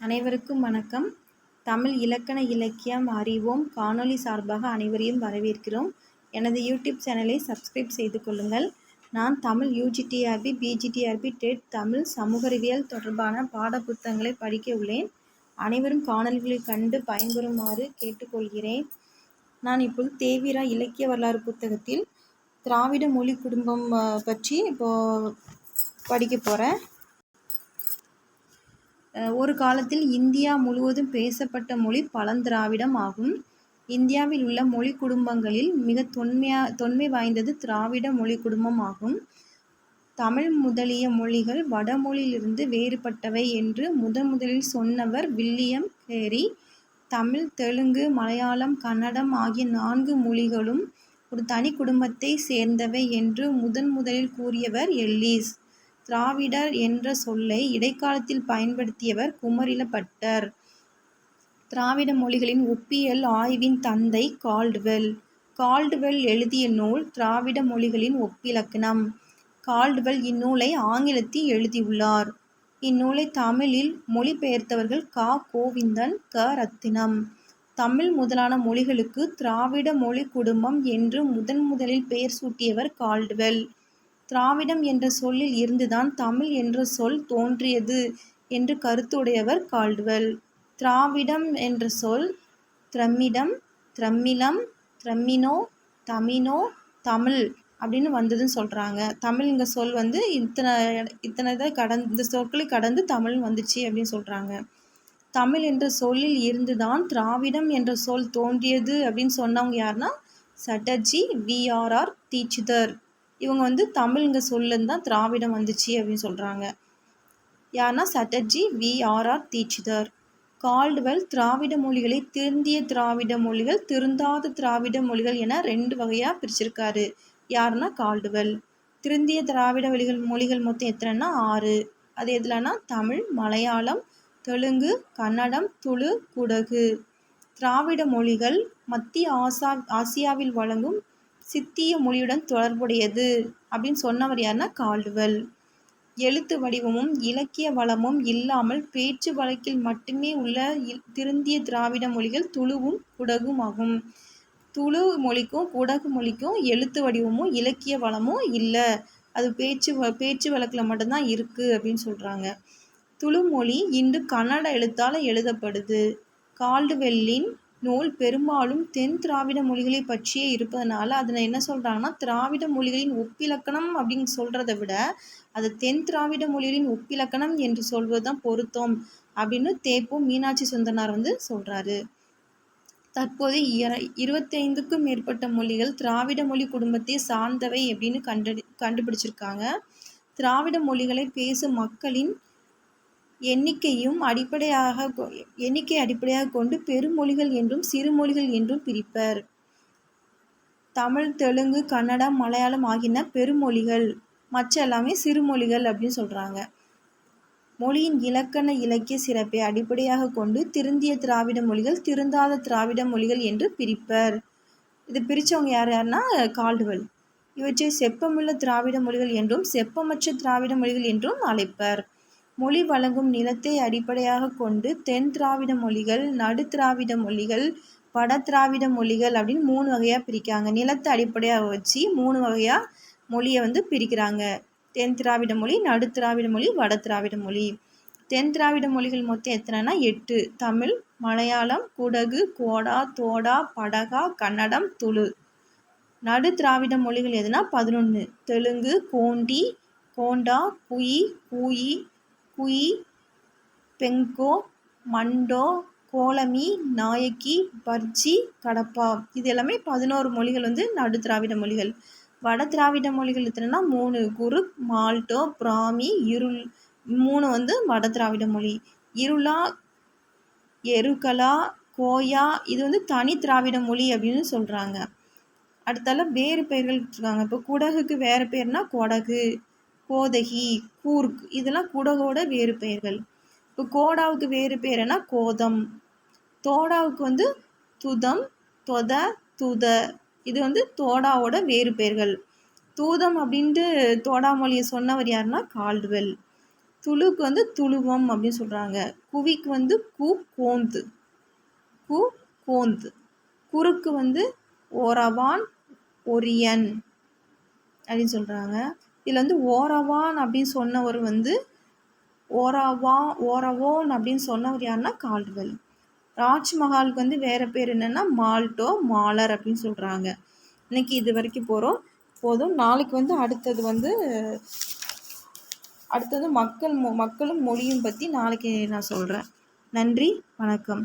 அனைவருக்கும் வணக்கம். தமிழ் இலக்கண இலக்கியம் அறிவோம். காணொளி சார்பாக அனைவரையும் வரவேற்கிறோம். எனது யூடியூப் சேனலை சப்ஸ்கிரைப் செய்து கொள்ளுங்கள். நான் Tamil UGTRB PGTRB TET Tamil சமூக அறிவியல் தொடர்பான பாடப்புத்தகங்களை படிக்க உள்ளேன். அனைவரும் காணொளிகளை கண்டு பயன்பெறுமாறு கேட்டுக்கொள்கிறேன். நான் இப்போது தேவிரா இலக்கிய வரலாறு புத்தகத்தில் திராவிட மொழி குடும்பம் பற்றி இப்போது படிக்க போகிறேன் ஒரு காலத்தில் இந்தியா முழுவதும் பேசப்பட்ட மொழி பழந்திராவிடம் ஆகும். இந்தியாவில் உள்ள மொழி குடும்பங்களில் மிக தொன்மையா தொன்மை வாய்ந்தது திராவிட மொழி குடும்பம் ஆகும். தமிழ் முதலிய மொழிகள் வடமொழியிலிருந்து வேறுபட்டவை என்று முதன் முதலில் சொன்னவர் வில்லியம் கேரி. தமிழ் தெலுங்கு மலையாளம் கன்னடம் ஆகிய நான்கு மொழிகளும் ஒரு தனி குடும்பத்தை சேர்ந்தவை என்று முதன் முதலில் கூறியவர் எல்லீஸ். திராவிடர் என்ற சொல்லை இடைக்காலத்தில் பயன்படுத்தியவர் குமரிலபட்டர் திராவிட மொழிகளின் ஒப்பியல் ஆய்வின் தந்தை கால்டுவெல். கால்டுவெல் எழுதிய நூல் திராவிட மொழிகளின் ஒப்பிலக்கணம். கால்டுவெல் இந்நூலை ஆங்கிலத்தில் எழுதியுள்ளார். இந்நூலை தமிழில் மொழிபெயர்த்தவர்கள் கா. கோவிந்தன் க. ரத்தினம். தமிழ் முதலான மொழிகளுக்கு திராவிட மொழி குடும்பம் என்று முதன் முதலில் பெயர் சூட்டியவர் கால்டுவெல். திராவிடம் என்ற சொல்லில் இருந்துதான் தமிழ் என்ற சொல் தோன்றியது என்று கருத்துடையவர் கால்டுவெல். திராவிடம் என்ற சொல் திரமிடம் திரமிலம் திரமினோ தமினோ தமிழ் அப்படின்னு வந்ததுன்னு சொல்கிறாங்க தமிழ்ங்க சொல் வந்து இத்தனை இத்தனை இதை கடந்து இந்த சொற்களை கடந்து தமிழ் வந்துச்சு அப்படின்னு சொல்கிறாங்க தமிழ் என்ற சொல்லில் இருந்துதான் திராவிடம் என்ற சொல் தோன்றியது அப்படின்னு சொன்னவங்க யாருன்னா சட்டர்ஜி விஆர்ஆர் தீட்சிதர். இவங்க வந்து தமிழ்ங்க சொல்லுன்னு தான் திராவிடம் வந்துச்சு அப்படின்னு சொல்கிறாங்க யாருன்னா சட்டர்ஜி விஆர்ஆர் தீட்சிதர். கால்டுவெல் திராவிட மொழிகளை திருந்திய திராவிட மொழிகள் திருந்தாத திராவிட மொழிகள் என ரெண்டு வகையாக பிரிச்சிருக்காரு. யாருன்னா கால்டுவெல். திருந்திய திராவிட மொழிகள் மொழிகள் மொத்தம் எத்தனைன்னா ஆறு. அது எதுலன்னா தமிழ் மலையாளம் தெலுங்கு கன்னடம் துளு குடகு. திராவிட மொழிகள் மத்திய ஆசா ஆசியாவில் வழங்கும் சித்திய மொழியுடன் தொடர்புடையது அப்படின்னு சொன்னவர் யாருன்னா கால்டுவெல். எழுத்து வடிவமும் இலக்கிய வளமும் இல்லாமல் பேச்சு வழக்கில் மட்டுமே உள்ள இல்- திருந்திய திராவிட மொழிகள் துளுவும் குடகும் ஆகும் துளு மொழிக்கும் குடகு மொழிக்கும் எழுத்து வடிவமும் இலக்கிய வளமும் இல்லை. அது பேச்சு வ- பேச்சு வழக்கில் மட்டும்தான் இருக்குது அப்படின்னு சொல்கிறாங்க துளு மொழி இன்று கன்னட எழுத்தால் எழுதப்படுது. கால்டுவெல்லின் நூல் பெரும்பாலும் தென் திராவிட மொழிகளை பற்றியே இருப்பதனால அதில் என்ன சொல்கிறாங்கன்னா திராவிட மொழிகளின் ஒப்பிலக்கணம் அப்படின்னு சொல்கிறத விட அது தென் திராவிட மொழிகளின் ஒப்பிலக்கணம் என்று சொல்வது தான் பொருத்தம் அப்படின்னு தேப்போ மீனாட்சி சுந்தரனார் வந்து சொல்கிறாரு தற்போது இர- இருபத்தைந்துக்கும் மேற்பட்ட மொழிகள் திராவிட மொழி குடும்பத்தை சார்ந்தவை அப்படின்னு கண்டு கண்டுபிடிச்சிருக்காங்க. திராவிட மொழிகளை பேசும் மக்களின் எண்ணிக்கையும் அடிப்படையாக கொ- எண்ணிக்கை அடிப்படையாக கொண்டு பெருமொழிகள் என்றும் சிறுமொழிகள் என்றும் பிரிப்பர். தமிழ் தெலுங்கு கன்னடம் மலையாளம் ஆகியன பெருமொழிகள் மற்ற எல்லாமே சிறுமொழிகள் அப்படின்னு சொல்கிறாங்க மொழியின் இலக்கண இலக்கிய சிறப்பை அடிப்படையாக கொண்டு திருந்திய திராவிட மொழிகள் திருந்தாத திராவிட மொழிகள் என்று பிரிப்பர். இது பிரித்தவங்க யார் யாருன்னா கால்டுவெல். இவற்றை செப்பமுள்ள திராவிட மொழிகள் என்றும் செப்பமற்ற திராவிட மொழிகள் என்றும் அழைப்பர். மொழி வழங்கும் நிலத்தை அடிப்படையாக கொண்டு தென் திராவிட மொழிகள் நடு திராவிட மொழிகள் வட திராவிட மொழிகள் அப்படின்னு மூணு வகையாக பிரிக்காங்க நிலத்தை அடிப்படையாக வச்சு மூணு வகையாக மொழியை வந்து பிரிக்கிறாங்க. தென் திராவிட மொழி நடு திராவிட மொழி வட திராவிட மொழி. தென் திராவிட மொழிகள் மொத்தம் எத்தனைனா எட்டு. தமிழ் மலையாளம் குடகு கோடா தோடா படகா கன்னடம் துளு. நடு திராவிட மொழிகள் எதுனா பதினொன்று தெலுங்கு கோண்டி கோண்டா குயி கூயி குயி பெங்கோ மண்டோ கோலமி நாயக்கி பர்ஜி கடப்பா. இது எல்லாமே பதினோரு மொழிகள் வந்து நடு திராவிட மொழிகள். வட திராவிட மொழிகள் எத்தனைனா மூணு. குரு மால்டோ பிராமி இருள். மூணு வந்து வட திராவிட மொழி. இருளா எருகலா கோயா இது வந்து தனி திராவிட மொழி அப்படின்னு சொல்கிறாங்க அடுத்தால வேறு பெயர்கள் இருக்காங்க இப்போ குடகுக்கு வேறு பேர்னா கொடகு. கோதகி கூர்க் இதெல்லாம் குடகோட வேறு பெயர்கள். இப்போ கோடாவுக்கு வேறு பேருனா கோதம். தோடாவுக்கு வந்து துதம் தொத துத. இது வந்து தோடாவோட வேறு பெயர்கள். தூதம் அப்படின்ட்டு தோடா மொழியை சொன்னவர் யாருன்னா? கால்டுவெல். துளுக்கு வந்து துளுவம் அப்படின்னு சொல்கிறாங்க குவிக்கு வந்து கு கோந்து. கு கோந்து. குறுக்கு வந்து ஓரவான் ஒரியன் அப்படின்னு சொல்கிறாங்க இதில் வந்து ஓரவான் அப்படின்னு சொன்னவர் வந்து ஓராவா ஓரவோன் அப்படின்னு சொன்னவர் யாருன்னா கால்டுவெல். ராஜ்மஹாலுக்கு வந்து வேறு பேர் என்னென்னா மால்டோ மாலர் அப்படின்னு சொல்கிறாங்க இன்னைக்கு இது வரைக்கும் போகிறோம் போதும். நாளைக்கு வந்து அடுத்தது வந்து அடுத்தது மக்கள் மொ மக்களும் மொழியும் பற்றி நாளைக்கு நான் சொல்கிறேன் நன்றி. வணக்கம்.